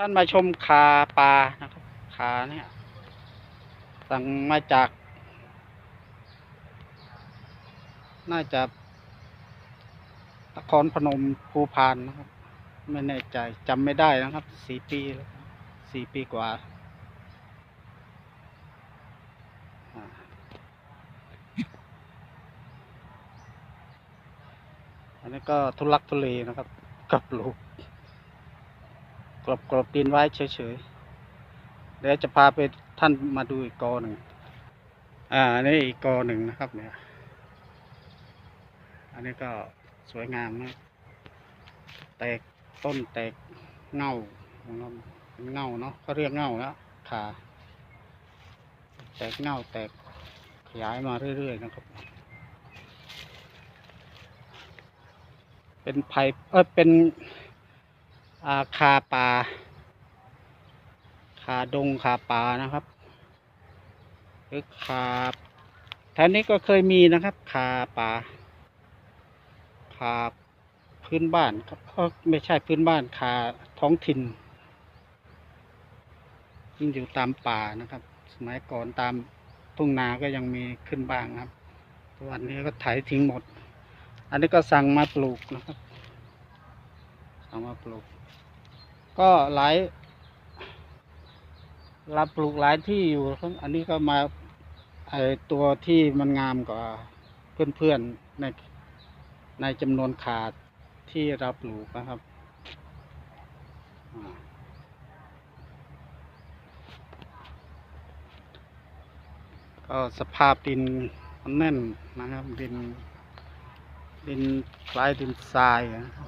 ท่านมาชมคาปลานะครับขาเนี่ยสั่งมาจาก น่าจะนครพนมภูพานนะครับ ไม่แน่ใจจำไม่ได้นะครับสี่ปีสี่ปีกว่าอันนี้ก็ทุลักทุเลนะครับ กับลูก รบกรบดินไว้เฉยๆเดี๋ยวจะพาไปท่านมาดูอีกกอหนึ่งอ่านนี้อีกกอหนึ่งนะครับ เนี่ย อันนี้ก็สวยงามนะแตกต้นแตกเง่าเง่าเนาะเขาเรียกเง่าแล้วขาแตกเง่าแตกขยายมาเรื่อยๆนะครับ เป็นไผ่เออเป็น คาป่าคาดงคาป่านะครับหรือคาแถวนี้ก็เคยมีนะครับคาป่าคาพื้นบ้านครับไม่ใช่พื้นบ้านคาท้องถิ่นมันอยู่ตามป่านะครับ สมัยก่อนตามทุ่งนาก็ยังมีขึ้นบ้างครับทุกวันนี้ก็ไถทิ้งหมด อันนี้ก็สั่งมาปลูกนะครับ สั่งมาปลูก ก็หลายรับปลูกหลายที่อยู่ อันนี้ก็มาไอตัวที่มันงามกว่าเพื่อนๆในในจำนวนขาดที่เราปลูกนะครับก็สภาพดินมันแน่นนะครับ ดิน ดินคล้ายดินทรายนะครับ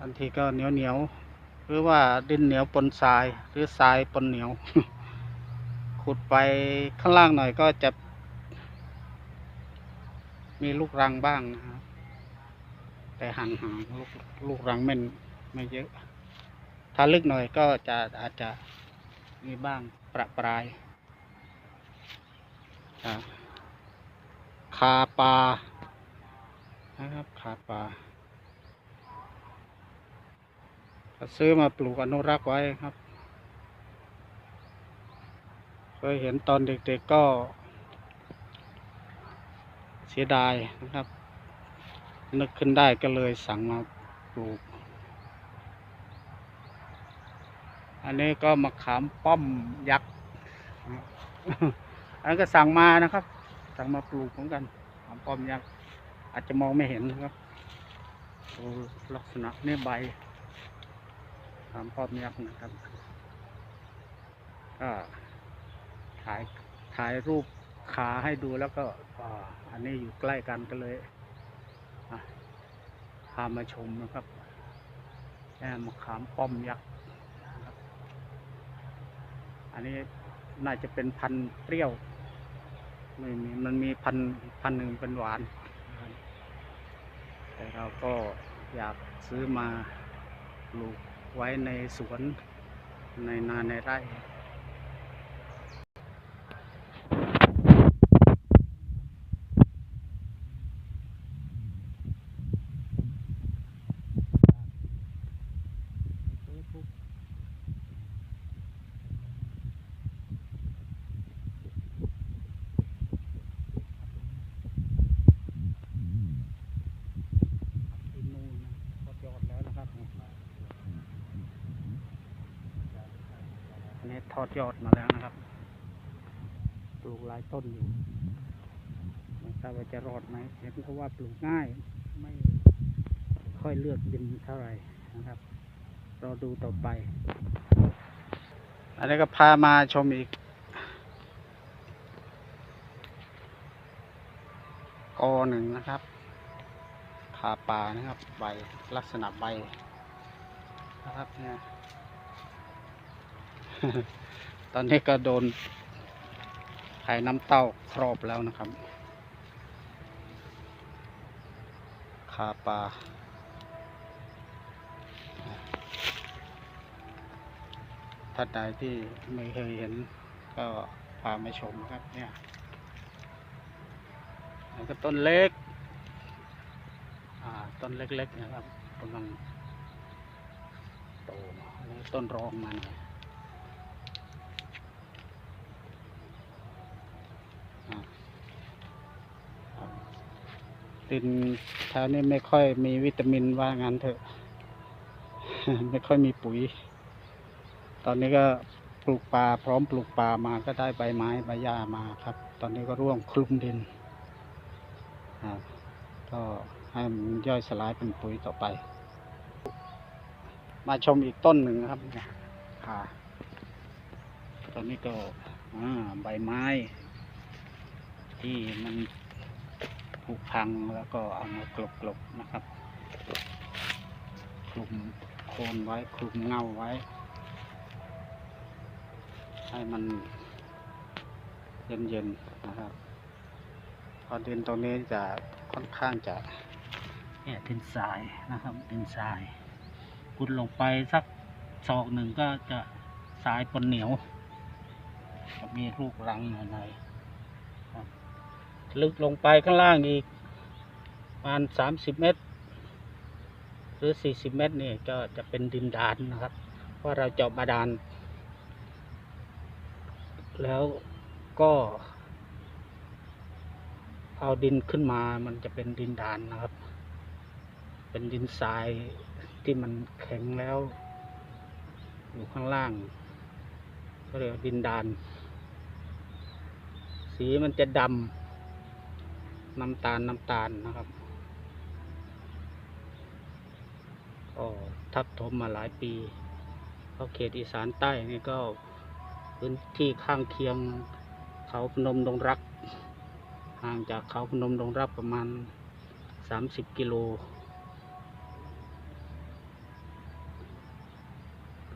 บางทีก็เหนียวเหนียวหรือว่าดินเหนียวปนทรายหรือทรายปนเหนียว ขุดไปข้างล่างหน่อยก็จะ มีลูกรังบ้างนะครับแต่ห่างๆลูกลูกรังไม่ไม่เยอะ ถ้าลึกหน่อยก็จะอาจจะมีบ้างประปรายอ่าคาปลานะครับคาปลา ก็ ซื้อมาปลูกอนุรักษ์ไว้ครับ เคยเห็นตอนเด็กๆก็ เสียดายนะครับ นึกขึ้นได้ก็เลยสั่งมาปลูก อันนี้ก็มะขามป้อมยักษ์อันก็สั่งมานะครับ สั่งมาปลูกเหมือนกันมะขามป้อมยักษ์อาจจะมองไม่เห็นนะครับลักษณะนี่ใบ ถามป้อมยักษ์นะครับ ก็ถ่ายถ่ายรูปขาให้ดูแล้วก็อ,อันนี้อยู่ใกล้กันก็เลยพามาชมนะครับแอมขามป้อมยักษ์อันนี้น่าจะเป็นพันเปรี้ยวไม่มีมันมีพันพันหนึ่งเป็นหวาน แต่เราก็อยากซื้อมาปลูก ไว้ในสวนในนาในไร่ ที่นู่นนะก็ยอดแล้วนะครับ อันนี้ทอ ดยอดมาแล้วนะครับ ปลูกหลายต้นอยู่ไม่ทราบว่าจะรอดไหมเห็นเขาว่าปลูกง่าย ไม่ค่อยเลือกดินเท่าไหร่นะครับรอดูต่อไป อันนี้ก็พามาชมอีกกอหนึ่งนะครับขาป่านะครับ ใบลักษณะใบนะครับเนี่ย ตอนนี้ก็โดนไข่น้ำเต้าครอบแล้วนะครับขาปลาท่านใดที่ไม่เคยเห็นก็พามาชมครับเนี่ยแล้วก็ต้นเล็ก อ่า ต้นเล็กๆนะครับกำลังโตต้นรองมาหน่อยอ่าครับ ดินแถวนี้ไม่ค่อยมีวิตามินว่างั้นเถอะ ไม่ค่อยมีปุ๋ย ตอนนี้ก็ปลูกปลาพร้อมปลูกปลามาก็ได้ใบไม้ใบหญ้ามาครับ ตอนนี้ก็ร่วงคลุมดินก็ให้มันย่อยสลายเป็นปุ๋ยต่อไป มาชมอีกต้นหนึ่งครับค่ะตอนนี้ก็ใบไม้ ที่มัน ผุพังแล้วก็เอามากลบๆนะครับ คลุมโคนไว้คลุมเงาไว้ ให้มันเย็นๆนะครับพอดินตรงนี้จะค่อนข้างจะเนี่ยดินทรายนะครับดินทรายขุดลงไปสักศอกหนึ่งก็จะทรายปนเหนียวจะมีลูกรังหน่อยๆ ลึกลงไปข้างล่างอีกประมาณสามสิบเมตร หรือ40เมตรนี่ก็จะเป็นดินดานนะครับ เพราะเราเจาะบาดาล แล้วก็เอาดินขึ้นมามันจะเป็นดินดานนะครับ เป็นดินทรายที่มันแข็งแล้ว อยู่ข้างล่างก็เรียกว่าดินดาน สีมันจะดำ น้ำตาลน้ำตาลนะครับก็ทับถมมาหลายปีเพราะเขตอีสานใต้นี่ก็พื้นที่ข้างเคียงเขาพนมดงรัก ห่างจากเขาพนมดงรักประมาณ 30 กิโล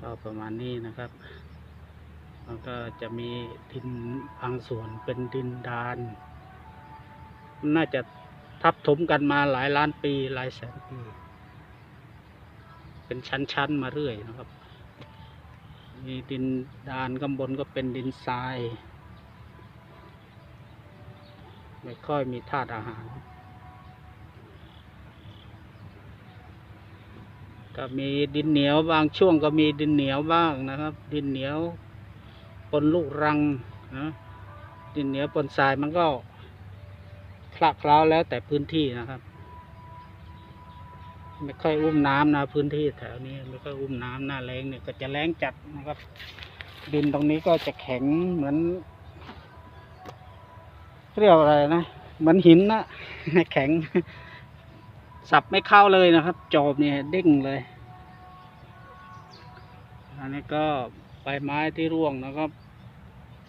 ก็ประมาณนี้นะครับมันก็จะมีดินบางส่วนเป็นดินดาน น่าจะทับถมกันมาหลายล้านปีหลายแสนปี เป็นชั้นๆมาเรื่อยนะครับ มีดินดานข้างบนก็เป็นดินทราย ไม่ค่อยมีธาตุอาหาร ก็มีดินเหนียวบางช่วงก็มีดินเหนียวบ้างนะครับ ดินเหนียวปนลูกรังนะดินเหนียวปนทรายมันก็ คละเคล้าแล้วแต่พื้นที่นะครับ ไม่ค่อยอุ้มน้ำนะพื้นที่แถวนี้ไม่ค่อยอุ้มน้ำหน้าแรงเนี่ยก็จะแรงจัดนะครับ ดินตรงนี้ก็จะแข็งเหมือนเรียกอะไรนะเหมือนหินนะแข็ง สับไม่เข้าเลยนะครับ จอบเนี่ยเด้งเลย อันนี้ก็ใบไม้ที่ร่วงนะครับ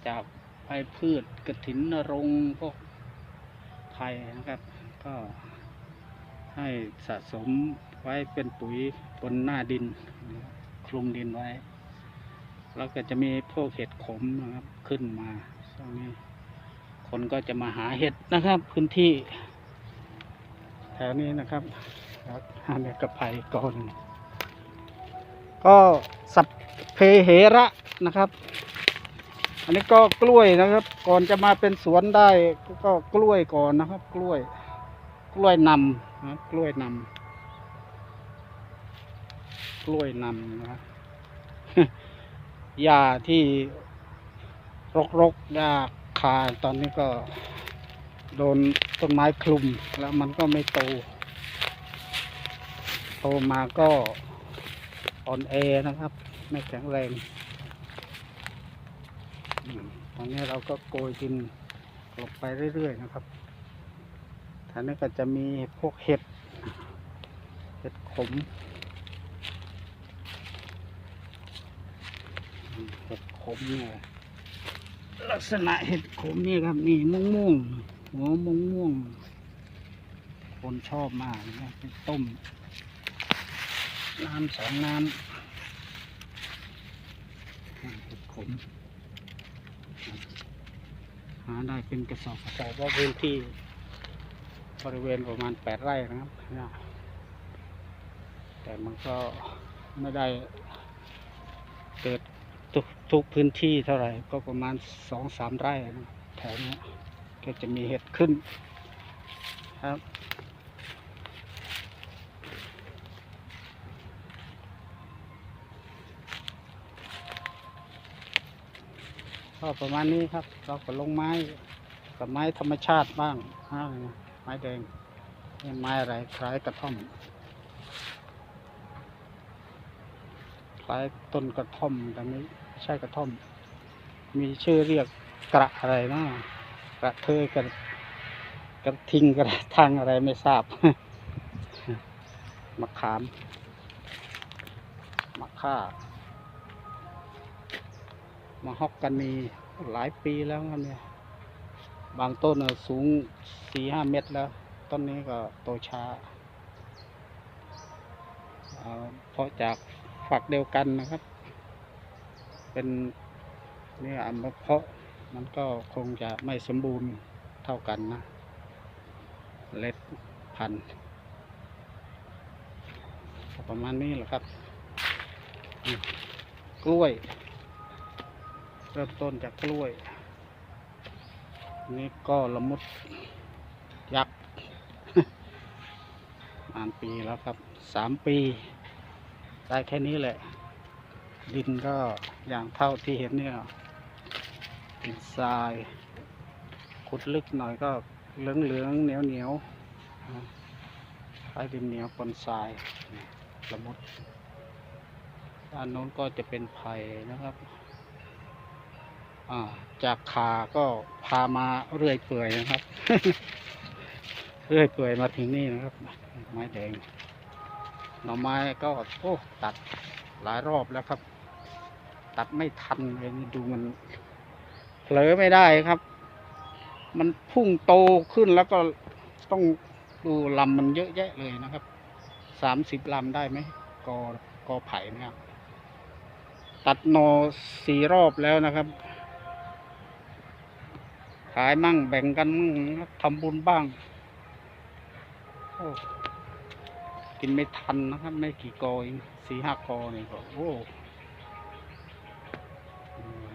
จากใบพืชกระถินนรงพวก ไผ่นะครับ ก็ให้สะสมไว้เป็นปุ๋ยบนหน้าดิน คลุมดินไว้ แล้วก็จะมีพวกเห็ดขมนะครับขึ้นมาตรงนี้ คนก็จะมาหาเห็ดนะครับ พื้นที่ แถวนี้นะครับแล้วอันนี้กระไผ่ก่อน ก็สับเพเหระนะครับ อันนี้ก็กล้วยนะครับ ก่อนจะมาเป็นสวนได้ก็กล้วยก่อนนะครับ กล้วย กล้วยนำนะกล้วยนำกล้วยนำนะครับหญ้าที่รกรกๆหญ้าคาตอนนี้ก็ โดนต้นไม้คลุมแล้วมันก็ไม่โต โตมาก็อ่อนแอนะครับ ไม่แข็งแรง ตอนนี้เราก็โกยดินกลบไปเรื่อย ๆ นะครับท่างนี้ก็จะมีพวกเห็ด เห็ดขม เห็ดขมเนี่ยลักษณะเห็ดขมนี่ครับนี่ม่วงม่วงหัวม่วงม่วงคนชอบมากนะครับไปต้ม น้ำสองน้ำเห็ดขม หาได้เป็นกระสอบกระสอบว่าพื้นที่บริเวณประมาณแปดไร่นะครับแต่มันก็ไม่ได้เกิดทุกทุกพื้นที่เท่าไหร่ ก็ประมาณสองสามไร่นะแถวนี้ก็จะมีเห็ดขึ้นครับ ก็ประมาณนี้ครับ เราก็ลงไม้กับไม้ธรรมชาติบ้างอ่าไม้แดงนี่ไม้อะไรคล้ายกระท่อม คล้ายต้นกระท่อมแต่ไม่ใช่กระท่อม มีชื่อเรียกกระอะไรนะกระเทยกระกระทิงกระทางอะไรไม่ทราบมะขามมะข่า มะฮอกกานีหลายปีแล้วครับเนี่ย บางต้นน่ะสูงสี่ห้าเมตรแล้ว ต้นนี้ก็โตช้าเพราะจากฝักเดียวกันนะครับ เป็นนี่อัมเพาะมันก็คงจะไม่สมบูรณ์เท่ากันนะ เล็ดพันประมาณนี้แหละครับ กล้วย เริ่มต้นจากกล้วย นี่ก็ละมุดยักษ์นานปีแล้วครับสามปี ได้แค่นี้แหละ ดินก็อย่างเท่าที่เห็นเนี่ยดินทราย ขุดลึกหน่อยก็เหลืองเหลืองเหนียวเหนียวๆอ่าคล้ายดินเหนียวปนทรายละมุดด้านโน้นก็จะเป็นไผ่นะครับ จากขาก็พามาเรื่อยเปื่อยนะครับ เรื่อยเปื่อยมาถึงนี่นะครับ ไม้แดงหน่อไม้ก็โอ้ตัดหลายรอบแล้วครับ ตัดไม่ทันเลยดูมันเผลอไม่ได้ครับ มันพุ่งโตขึ้นแล้วก็ต้องดูลำมันเยอะแยะเลยนะครับสามสิบลำได้ไหมกอกอไผ่เนะครับ ตัดนอสี่รอบแล้วนะครับ ขายมั่งแบ่งกันมั่งทำบุญบ้างโอ้กินไม่ทันนะครับ ไม่กี่กอเองสี่ห้ากอเนี่ก็โอ้อืม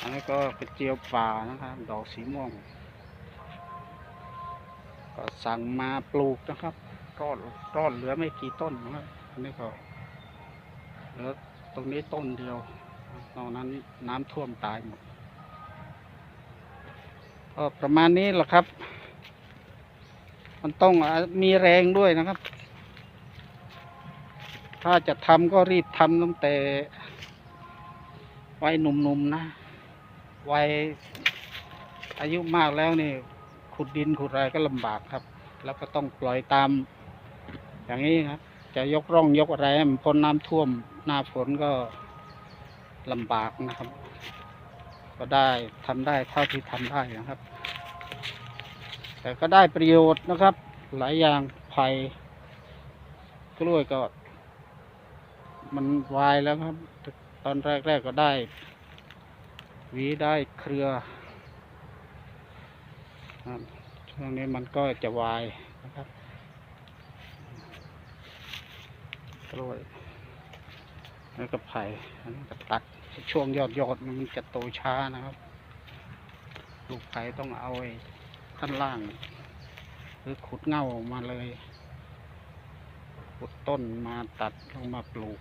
อันนี้ก็กระเจียวป่านะครับ ดอกสีม่วง ก็สั่งมาปลูกนะครับรอดรอดเหลือไม่กี่ต้นนะครับอันนี้ก็เหลือตรงนี้ต้นเดียว นอกนั้นน้ำท่วมตายหมดก็ประมาณนี้แหละครับ มันต้องมีแรงด้วยนะครับ ถ้าจะทำก็รีบทำตั้งแต่วัยหนุ่มๆนะวัยอายุมากแล้วนี่ ขุดดินขุดอะไรก็ลำบากครับ แล้วก็ต้องปล่อยตาม อย่างนี้ครับ จะยกร่องยกอะไรมันพ้นน้ำท่วมหน้าฝนก็ ลำบากนะครับ ก็ได้ทำได้เท่าที่ทำได้นะครับ แต่ก็ได้ประโยชน์นะครับ หลายอย่างไผ่กล้วยก็ มันวายแล้วครับ ตอนแรกๆก็ได้หวีได้เครือช่วงนี้มันก็จะวายนะครับกล้วย แล้วก็ไผ่อันนี้ก็ตัดช่วงยอดยอดมันจะโตช้านะครับ ลูกไผ่ต้องเอาไอ้ข้างล่าง หรือขุดเง่าออกมาเลย ขุดต้นมาตัดลงมาปลูก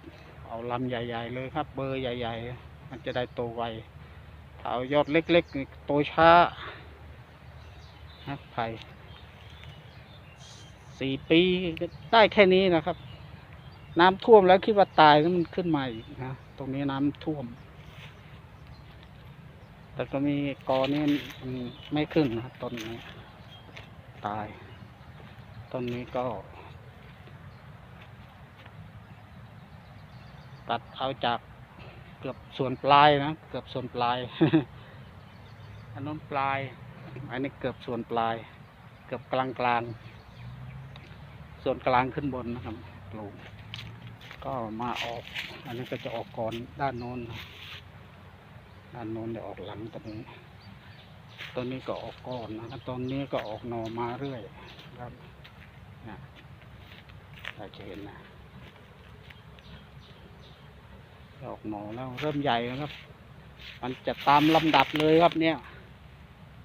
เอาลำใหญ่ ๆ เลยครับ เบอร์ใหญ่ ๆ มันจะได้โตไวถ้าเอายอดเล็กๆโตช้านะไผ่สี่ปีได้แค่นี้นะครับ น้ำท่วมแล้วคิดว่าตายแล้วมันขึ้นมาอีกนะตรงนี้น้ำท่วม แต่ก็มีกอนี้มันไม่ขึ้นนะต้นนี้ ตายต้นนี้ก็ ตัดเอาจากเกือบส่วนปลายนะเกือบส่วนปลายอันนู้นปลาย อันนี้เกือบส่วนปลาย เกือบกลางกลางส่วนกลางขึ้นบนนะครับปลูก ก็มาออก อันนี้ก็จะออกก่อนด้านโน้นด้านโน้นจะออกหลังตรงนี้ต้นนี้ก็ออกก่อนนะครับต้นนี้ก็ออกหน่อมาเรื่อยครับนะเราจะเห็นนะออกหน่อแล้วเริ่มใหญ่แล้วครับ มันจะตามลำดับเลยครับเนี่ย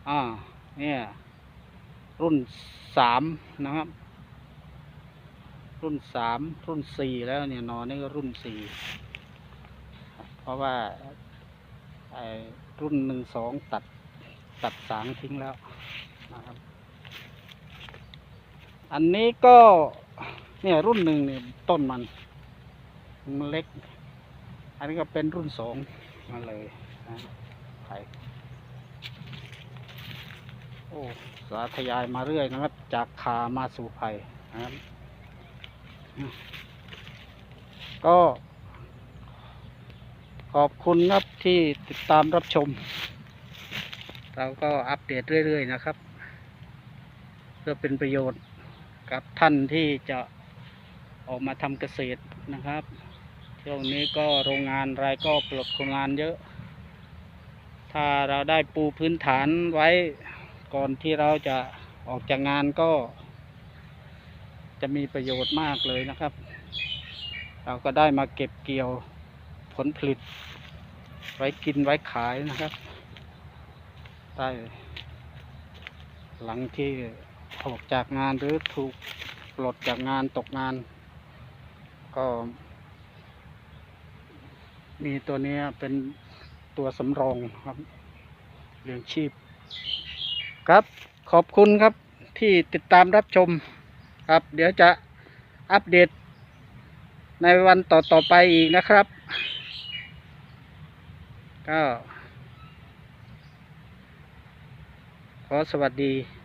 อ่า เนี่ย รุ่นสามนะครับ รุ่นสามรุ่นสี่แล้วเนี่ยนอนนี่ก็รุ่นสี่เพราะว่าไอ้รุ่นหนึ่งสองตัดตัดสางทิ้งแล้วนะครับ อันนี้ก็เนี่ยรุ่นหนึ่งเนี่ยต้นมันมันเล็ก อันนี้ก็เป็นรุ่นสองมาเลยนะไผ่โอ้สาธยายมาเรื่อยนะครับ จากคามาสู่ไผ่นะครับ ก็ ขอบคุณครับที่ติดตามรับชม เราก็อัปเดตเรื่อย ๆ นะครับ เพื่อเป็นประโยชน์กับท่านที่จะออกมาทำเกษตรนะครับช่วงนี้ก็โรงงานรายก็ปลดคนงานเยอะ ถ้าเราได้ปูพื้นฐานไว้ก่อนที่เราจะออกจากงานก็ จะมีประโยชน์มากเลยนะครับ เราก็ได้มาเก็บเกี่ยวผลผลิต ไว้กินไว้ขายนะครับได้หลังที่ออกจากงานหรือถูกปลดจากงานตกงาน ก็ มีตัวนี้เป็นตัวสำรองครับเลี้ยงชีพครับขอบคุณครับที่ติดตามรับชม ครับ เดี๋ยวจะอัปเดตในวันต่อๆไปอีกนะครับ ก็ ขอสวัสดี